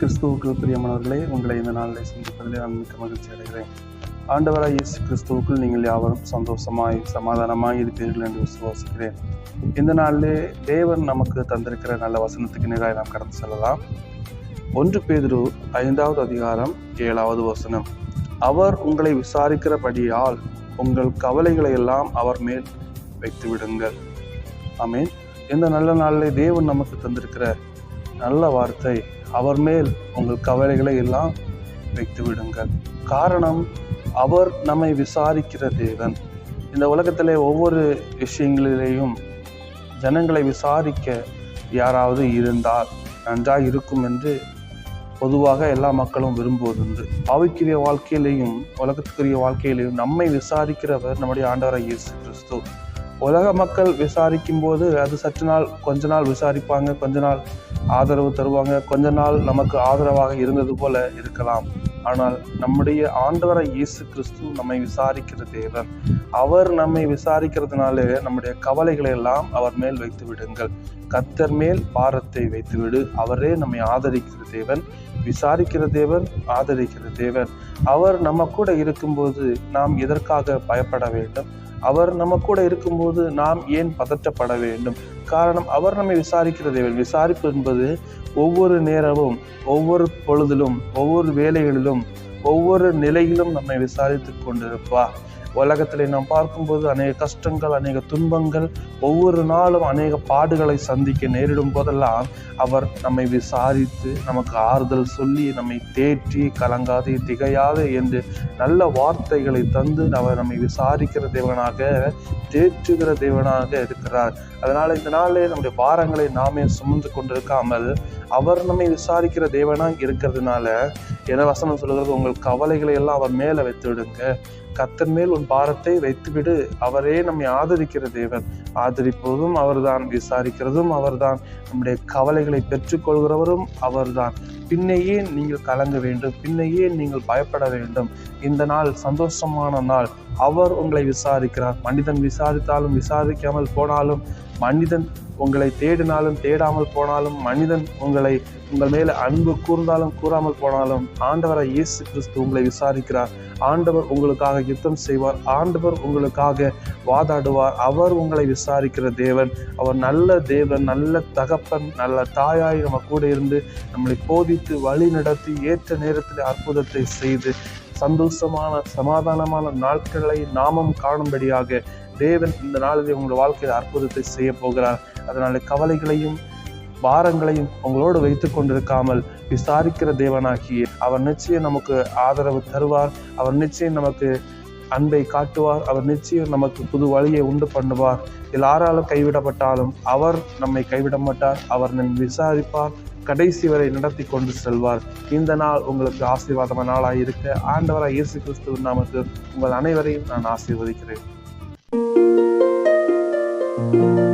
கிறிஸ்துவுக்குள் பிரியமானவர்களே உங்களை இந்த நாளில் சந்திப்பதிலே நான் மிக்க மகிழ்ச்சி அடைகிறேன். ஆண்டவராய் இயேசு கிறிஸ்துவுக்குள் நீங்கள் யாவரும் சந்தோஷமாய் சமாதானமாய் இருப்பீர்கள் என்று விசுவாசிக்கிறேன். இந்த நாளிலே தேவன் நமக்கு தந்திருக்கிற நல்ல வசனத்துக்கு நேராக நாம் கடந்து செல்லலாம். ஒன்று பேதிரு ஐந்தாவது அதிகாரம் ஏழாவது வசனம். அவர் உங்களை விசாரிக்கிறபடியால் உங்கள் கவலைகளை எல்லாம் அவர் மேல் வைத்து விடுங்கள் ஆமீன். இந்த நல்ல நாளிலே தேவன் நமக்கு தந்திருக்கிற நல்ல வார்த்தை. அவர் மேல் உங்கள் கவலைகளை எல்லாம் வைத்து விடுங்கள். காரணம் அவர் நம்மை விசாரிக்கிற தேவன். இந்த உலகத்திலே ஒவ்வொரு விஷயங்களிலேயும் ஜனங்களை விசாரிக்க யாராவது இருந்தால் நன்றாக இருக்கும் என்று பொதுவாக எல்லா மக்களும் விரும்புவதுண்டு. ஆவிக்குரிய வாழ்க்கையிலையும் உலகத்துக்குரிய வாழ்க்கையிலையும் நம்மை விசாரிக்கிறவர் நம்முடைய ஆண்டவராக இயேசு கிறிஸ்து. உலக மக்கள் விசாரிக்கும் போது அது சற்று நாள் கொஞ்ச நாள் விசாரிப்பாங்க கொஞ்ச நாள் ஆதரவு தருவாங்க. கொஞ்ச நாள் நமக்கு ஆதரவாக இருந்தது போல இருக்கலாம். ஆனால் நம்முடைய ஆண்டவரை இயேசு கிறிஸ்து நம்மை விசாரிக்கிற தேவன். அவர் நம்மை விசாரிக்கிறதுனாலே நம்முடைய கவலைகளை எல்லாம் அவர் மேல் வைத்து விடுங்கள் கத்தர் மேல் பாரத்தை வைத்துவிடு. அவரே நம்மை ஆதரிக்கிற தேவன். விசாரிக்கிற தேவன் ஆதரிக்கிற தேவன். அவர் நம்ம கூட இருக்கும்போது நாம் எதற்காக பயப்பட வேண்டும்? அவர் நம்ம கூட இருக்கும்போது நாம் ஏன் பதற்றப்பட வேண்டும்? காரணம் அவர் நம்மை விசாரிக்கிற தேவன். விசாரிப்பு என்பது ஒவ்வொரு நேரமும் ஒவ்வொரு பொழுதிலும் ஒவ்வொரு வேலைகளிலும் ஒவ்வொரு நிலையிலும் நம்மை விசாரித்து கொண்டிருப்பார். உலகத்தில் நாம் பார்க்கும்போது அநேக கஷ்டங்கள் அநேக துன்பங்கள் ஒவ்வொரு நாளும் அநேக பாடுகளை சந்திக்க நேரிடும் போதெல்லாம் அவர் நம்மை விசாரித்து நமக்கு ஆறுதல் சொல்லி நம்மை தேற்றி கலங்காது திகையாது என்று நல்ல வார்த்தைகளை தந்து அவர் நம்மை விசாரிக்கிற தேவனாக தேற்றுகிற தேவனாக இருக்கிறார். அதனால் இந்த நாளில் நம்முடைய பாரங்களை நாமே சுமந்து கொண்டிருக்காமல் அவர் நம்மை விசாரிக்கிற தேவனாக இருக்கிறதுனால என வசனம் சொல்கிறது உங்கள் கவலைகளை எல்லாம் அவர் மேலே வைத்து விடுங்க. கத்தன் மேல் உன் பாரத்தை வைத்துவிடு. அவரே நம்மை ஆதரிக்கிற தேவன். ஆதரிப்பதும் அவர்தான் விசாரிக்கிறதும் அவர்தான். நம்முடைய கவலைகளை பெற்றுக்கொள்கிறவரும் அவர்தான். பின்னையே நீங்கள் கலங்க வேண்டும் பின்னையே நீங்கள் பயப்பட வேண்டும். இந்த நாள் சந்தோஷமான நாள். அவர் உங்களை விசாரிக்கிறார். மனிதன் விசாரித்தாலும் விசாரிக்காமல் போனாலும் மனிதன் உங்களை தேடினாலும் தேடாமல் போனாலும் மனிதன் உங்களை உங்கள் மேலே அன்பு கூர்ந்தாலும் கூறாமல் போனாலும் ஆண்டவரை இயேசு கிறிஸ்து உங்களை விசாரிக்கிறார். ஆண்டவர் உங்களுக்காக யுத்தம் செய்வார். ஆண்டவர் உங்களுக்காக வாதாடுவார். அவர் உங்களை விசாரிக்கிற தேவன். அவர் நல்ல தேவன் நல்ல தகப்பன் நல்ல தாயாய் நம்ம கூட இருந்து நம்மளை போதி போதித்து வழி நடத்தி ஏற்ற நேரத்தில் அற்புதத்தை செய்து சந்தோஷமான சமாதானமான நாட்களை நாமம் காணும்படியாக தேவன் இந்த நாளில் உங்கள் வாழ்க்கையில் அற்புதத்தை செய்ய போகிறார். அதனால கவலைகளையும் பாரங்களையும் உங்களோடு வைத்து கொண்டிருக்காமல் விசாரிக்கிற தேவனாகி அவர் நிச்சயம் நமக்கு ஆதரவு தருவார். அவர் நிச்சயம் நமக்கு அன்பை காட்டுவார். அவர் நிச்சயம் நமக்கு புது வழியை உண்டு பண்ணுவார். எல்லாராலும் கைவிடப்பட்டாலும் அவர் நம்மை கைவிட மாட்டார் அவர் நம்மை விசாரிப்பார். கடைசி வரை நடத்தி கொண்டு செல்வார். இந்த நாள் உங்களுக்கு ஆசீர்வாதமான நாளாக இருக்க ஆண்டவராக இயேசு கிறிஸ்துவின் நாமத்தில் உங்கள் அனைவரையும் நான் ஆசீர்வதிக்கிறேன். thank you